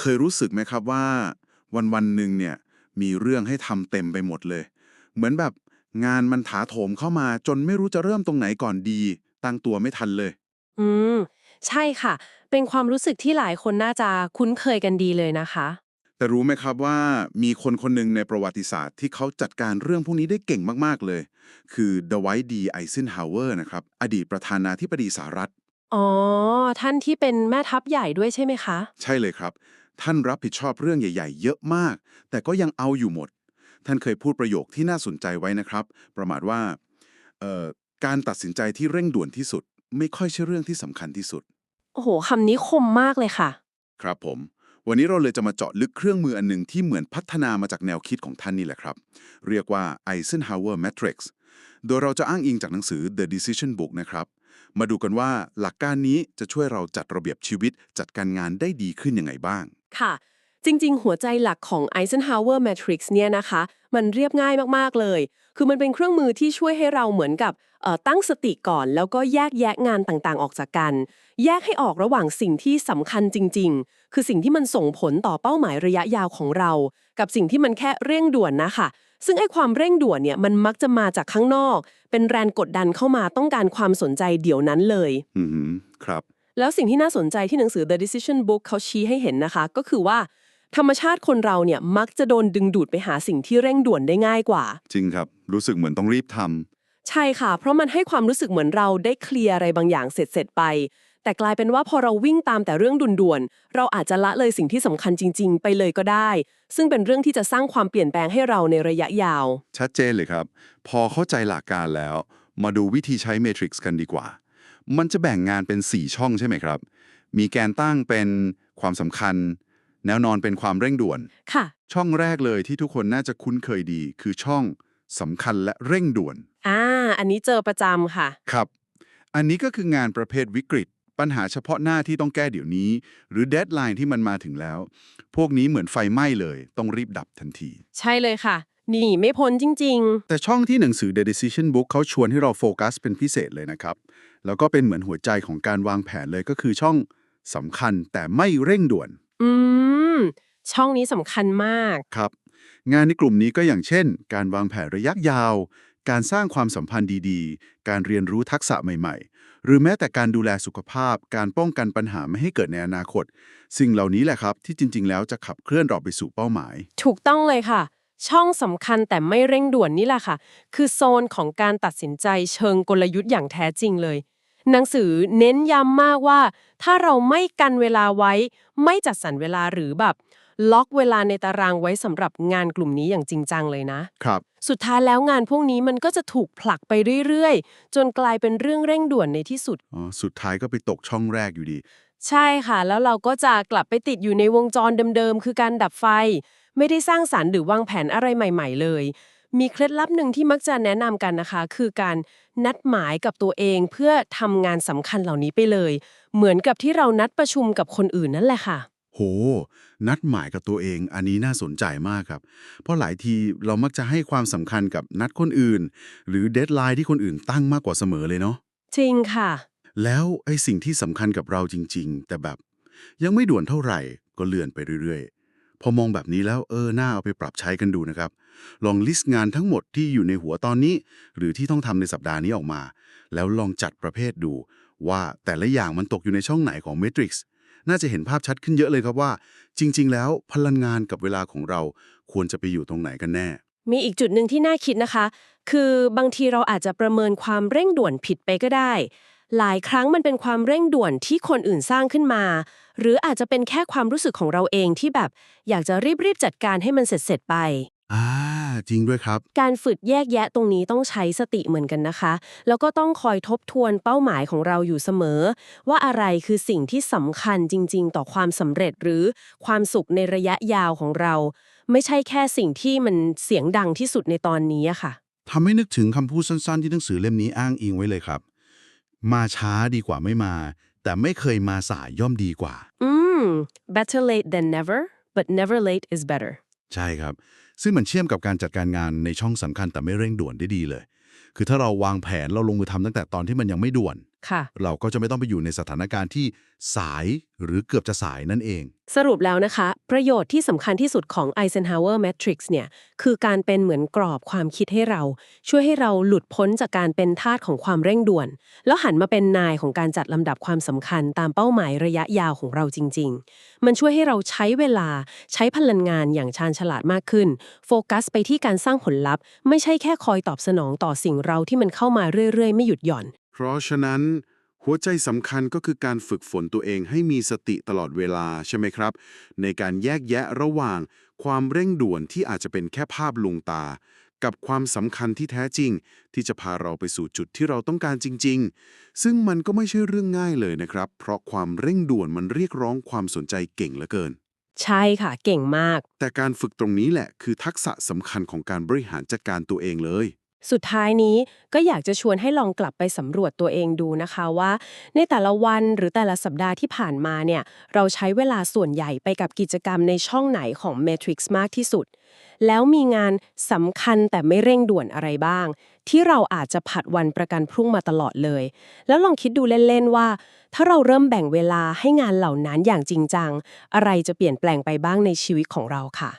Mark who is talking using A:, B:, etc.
A: เคยรู้สึกไหมครับว่า วันวันๆหนึ่งเนี่ยมีเรื่องให้ทำเต็มไปหมดเลย เหมือนแบบงานมันถาโถมเข้ามาจนไม่รู้จะเริ่มตรงไหนก่อนดี ตั้งตัวไม่ทันเลย
B: อืม ใช่ค่ะ เป็นความรู้สึกที่หลายคนน่าจะคุ้นเคยกันดีเลยนะคะ
A: แต่รู้ไหมครับว่ามีคนคนหนึ่งในประวัติศาสตร์ที่เขาจัดการเรื่องพวกนี้ได้เก่งมากๆเลย คือดไวท์ดีไอเซนฮาวเวอร์นะครับ อดีตประธานาธิบดีสหรัฐ
B: อ๋อ ท่านที่เป็นแม่ทัพใหญ่ด้วยใช่ไหมคะ
A: ใช่เลยครับ ท่านรับผิดชอบเรื่องใหญ่ ๆ เยอะมาก แต่ก็ยังเอาอยู่หมด ท่านเคยพูดประโยคที่น่าสนใจไว้นะครับ ประมาณว่าเอ่อการตัดสินใจที่เร่งด่วนที่สุด ไม่ค่อยใช่เรื่องที่สำคัญที่สุด
B: โอ้โหคำนี้คมมากเลยค่ะ
A: ครับผม วันนี้เราเลยจะมาเจาะลึกเครื่องมืออันหนึ่งที่เหมือนพัฒนามาจากแนวคิดของท่านนี่แหละครับ เรียกว่า Eisenhower Matrix โดยเราจะอ้างอิงจากหนังสือ The Decision Book นะครับ มาดูกันว่าหลักการนี้จะช่วยเราจัดระเบียบชีวิตจัดการงานได้ดีขึ้นยังไงบ้าง
B: ค่ะ จริง ๆ หัวใจหลักของ Eisenhower Matrix เนี่ยนะคะ มันเรียบง่ายมากๆเลย คือมันเป็นเครื่องมือที่ช่วยให้เราเหมือนกับเอ่อตั้งสติก่อน แล้วก็แยกแยะงานต่างๆ ออกจากกัน แยกให้ออกระหว่างสิ่งที่สำคัญจริง ๆ คือสิ่งที่มันส่งผลต่อเป้าหมายระยะยาวของเรา กับสิ่งที่มันแค่เร่งด่วนนะคะ ซึ่งไอ้ความเร่งด่วนเนี่ยมันมักจะมาจากข้างนอก เป็นแรงกดดันเข้ามาต้องการความสนใจเดี๋ยวนั้นเลย
A: อือหือครับ
B: แล้วสิ่งที่น่าสนใจที่หนังสือ The Decision Book เขาชี้ให้เห็นนะคะ ก็คือว่า ธรรมชาติคนเราเนี่ยมักจะโดนดึงดูดไปหาสิ่งที่เร่งด่วนได้ง่ายกว่า
A: จริงครับ รู้สึกเหมือนต้องรีบทำ
B: ใช่ค่ะ เพราะมันให้ความรู้สึกเหมือนเราได้เคลียร์อะไรบางอย่างเสร็จเสร็จๆไป แต่กลายเป็นว่าพอเราวิ่งตามแต่เรื่องด่วนๆ เราอาจจะละเลยสิ่งที่สำคัญจริง ๆ ไปเลยก็ได้ ซึ่งเป็นเรื่องที่จะสร้างความเปลี่ยนแปลงให้เราในระยะยาว
A: ชัดเจนเลยครับ พอเข้าใจหลักการแล้ว มาดูวิธีใช้ Matrix กันดีกว่า มันจะแบ่งงานเป็น 4 ช่องใช่ไหมครับ มีแกนตั้งเป็นความสำคัญ แนวนอนเป็นความเร่งด่วน
B: ค่ะ
A: ช่องแรกเลยที่ทุกคนน่าจะคุ้นเคยดี คือช่องสำคัญและเร่งด่วน
B: อ่า อันนี้เจอประจำค่ะ
A: ครับ อันนี้ก็คืองานประเภทวิกฤต ปัญหาเฉพาะหน้าที่ต้องแก้เดี๋ยวนี้ หรือเดดไลน์ที่มันมาถึงแล้ว พวกนี้เหมือนไฟไหม้เลย ต้องรีบดับทันที
B: ใช่เลยค่ะนี่ไม่พ้นจริง
A: แต่ช่องที่หนังสือ The Decision Book เขาชวนให้เราโฟกัสเป็นพิเศษเลยนะครับ แล้วก็เป็นเหมือนหัวใจของการวางแผนเลยก็คือช่องสำคัญแต่ไม่เร่งด่วน
B: ๆอืม ช่องนี้สำคัญมาก
A: ครับ งานในกลุ่มนี้ก็อย่างเช่น การวางแผนระยะยาว การสร้างความสัมพันธ์ดีๆ การเรียนรู้ทักษะใหม่ๆ หรือแม้แต่การดูแลสุขภาพ การป้องกันปัญหาไม่ให้เกิดในอนาคต สิ่งเหล่านี้แหละครับ ที่จริง ๆ แล้วจะขับเคลื่อนเราไปสู่เป้าหมาย
B: ถูกต้องเลยค่ะ ช่องสำคัญแต่ไม่เร่งด่วนนี่แหละค่ะ คือโซนของการตัดสินใจเชิงกลยุทธ์อย่างแท้จริงเลย หนังสือเน้นย้ำมากว่า ถ้าเราไม่กันเวลาไว้ ไม่จัดสรรเวลาหรือแบบ ล็อกเวลาในตารางไว้สำหรับงานกลุ่มนี้อย่างจริงจังเลยนะ
A: ครับ
B: สุดท้ายแล้วงานพวกนี้มันก็จะถูกผลักไปเรื่อยๆ จนกลายเป็นเรื่องเร่งด่วนในที่สุด
A: อ๋อ สุดท้ายก็ไปตกช่องแรกอยู่ดี
B: ใช่ค่ะ แล้วเราก็จะกลับไปติดอยู่ในวงจรเดิมๆ คือการดับไฟ ไม่ได้สร้างสารรค์หรือวางแผนอะไรใหม่ ๆ เลย มีเคล็ดลับหนึ่งที่มักจะแนะนำกันนะคะ คือการนัดหมายกับตัวเองเพื่อทำงานสำคัญเหล่านี้ไปเลย เหมือนกับที่เรานัดประชุมกับคนอื่นนั่นแหละค่ะ
A: โห นัดหมายกับตัวเอง อันนี้น่าสนใจมากครับ เพราะหลายทีเรามักจะให้ความสำคัญกับนัดคนอื่น หรือเดทไลน์ที่คนอื่นตั้งมากกว่าเสมอเลยเนาะ
B: จริงค่ะ
A: แล้วไอ้สิ่งที่สำคัญกับเราจริง ๆ แต่แบบ ยังไม่ด่วนเท่าไหร่ก็เลื่อนไปเรื่อยๆ พอมองแบบนี้แล้วเออน่าเอาไปปรับใช้กันดูนะครับ ลองลิสต์งานทั้งหมดที่อยู่ในหัวตอนนี้ หรือที่ต้องทำในสัปดาห์นี้ออกมา แล้วลองจัดประเภทดู ว่าแต่ละอย่างมันตกอยู่ในช่องไหนของ Matrix น่าจะเห็นภาพชัดขึ้นเยอะเลยครับว่า จริง ๆ แล้วพลังงานกับเวลาของเราควรจะไปอยู่ตรงไหนกันแน่
B: มีอีกจุดหนึ่งที่น่าคิดนะคะ คือบางทีเราอาจจะประเมินความเร่งด่วนผิดไปก็ได้ หลายครั้งมันเป็นความเร่งด่วนที่คนอื่นสร้างขึ้นมา หรืออาจจะเป็นแค่ความรู้สึกของเราเองที่แบบ อยากจะรีบๆจัดการให้มันเสร็จๆไป
A: อ่า จริงด้วยครับ
B: การฝึกแยกแยะตรงนี้ต้องใช้สติเหมือนกันนะคะ แล้วก็ต้องคอยทบทวนเป้าหมายของเราอยู่เสมอ ว่าอะไรคือสิ่งที่สำคัญจริง ๆ ต่อความสำเร็จหรือความสุขในระยะยาวของเรา ไม่ใช่แค่สิ่งที่มันเสียงดังที่สุดในตอนนี้อะค่ะ
A: ทำให้นึกถึงคำพูดสั้นๆ ที่หนังสือเล่มนี้อ้างอิงไว้เลยครับ มาช้าดีกว่าไม่มา แต่ไม่เคยมาสายย่อมดีกว่า
B: อืม better late than never but never late is better
A: ใช่ครับ ซึ่งมันเชื่อมกับการจัดการงานในช่องสำคัญแต่ไม่เร่งด่วนได้ดีเลย คือถ้าเราวางแผนเราลงมือทำตั้งแต่ตอนที่มันยังไม่ด่วน
B: ค่ะ
C: เราก็จะไม่ต้องไปอยู่ในสถานการณ์ที่สายหรือเกือบจะสายนั่นเอง
B: สรุปแล้วนะคะ ประโยชน์ที่สำคัญที่สุดของ Eisenhower Matrix เนี่ย คือการเป็นเหมือนกรอบความคิดให้เรา ช่วยให้เราหลุดพ้นจากการเป็นทาสของความเร่งด่วน แล้วหันมาเป็นนายของการจัดลำดับความสำคัญตามเป้าหมายระยะยาวของเราจริง ๆ มันช่วยให้เราใช้เวลาใช้พลังงานอย่างชาญฉลาดมากขึ้น โฟกัสไปที่การสร้างผลลัพธ์ ไม่ใช่แค่คอยตอบสนองต่อสิ่งเราที่มันเข้ามาเรื่อยๆ ไม่หยุดหย่อน
A: เพราะฉะนั้นหัวใจสำคัญก็คือการฝึกฝนตัวเองให้มีสติตลอดเวลาใช่ไหมครับ ในการแยกแยะระหว่างความเร่งด่วนที่อาจจะเป็นแค่ภาพลวงตา กับความสำคัญที่แท้จริง ที่จะพาเราไปสู่จุดที่เราต้องการจริง ๆ ซึ่งมันก็ไม่ใช่เรื่องง่ายเลยนะครับ เพราะความเร่งด่วนมันเรียกร้องความสนใจเก่งเหลือเกิน
B: ใช่ค่ะเก่งมาก
A: แต่การฝึกตรงนี้แหละคือทักษะสำคัญของการบริหารจัดการตัวเองเลย
B: สุดท้ายนี้ก็อยากจะชวนให้ลองกลับไปสำรวจตัวเองดูนะคะว่า ในแต่ละวันหรือแต่ละสัปดาห์ที่ผ่านมาเนี่ยเราใช้เวลาส่วนใหญ่ไปกับกิจกรรมในช่องไหนของ Matrix มากที่สุด แล้วมีงานสำคัญแต่ไม่เร่งด่วนอะไรบ้าง ที่เราอาจจะผัดวันประกันพรุ่งมาตลอดเลย แล้วลองคิดดูเล่นๆว่า ถ้าเราเริ่มแบ่งเวลาให้งานเหล่านั้นอย่างจริงจังอะไรจะเปลี่ยนแปลงไปบ้างในชีวิตของเราค่ะ